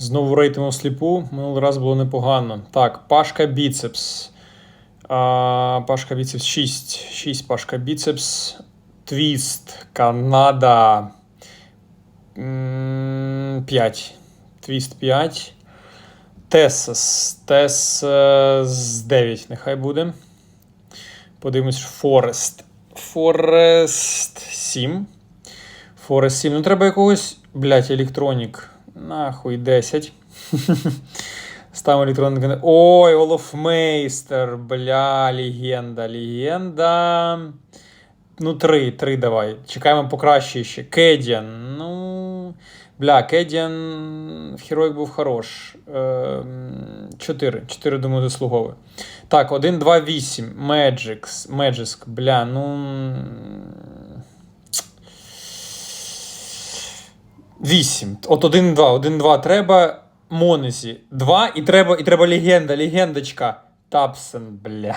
Знову рейтинг сліпу. Минулий раз було непогано. Так, Пашка біцепс. А, Пашка біцепс 6. 6 Пашка біцепс. Твіст. Канада. 5. Твіст 5. Тесес. Тесес 9. Нехай буде. Подивимось, Форест. Форест 7. Форест 7. Ну, треба якогось, блядь, електронік. Нахуй 10. Ставимо електронник. Ой, Олофмейстер, бля, легенда, легенда. Ну, 3, 3 давай. Чекаємо покраще ще. Кедіан. Ну. Бля, Кедіан в Хероїк був хорош. 4. 4, думаю, заслуговує. Так, 1, 2, 8. Magix. Magisk. Бля, ну. 8. От 1, 2. 1, 2 треба. Монезі. 2 і треба, і треба легенда, легендочка. Тапсен, бля.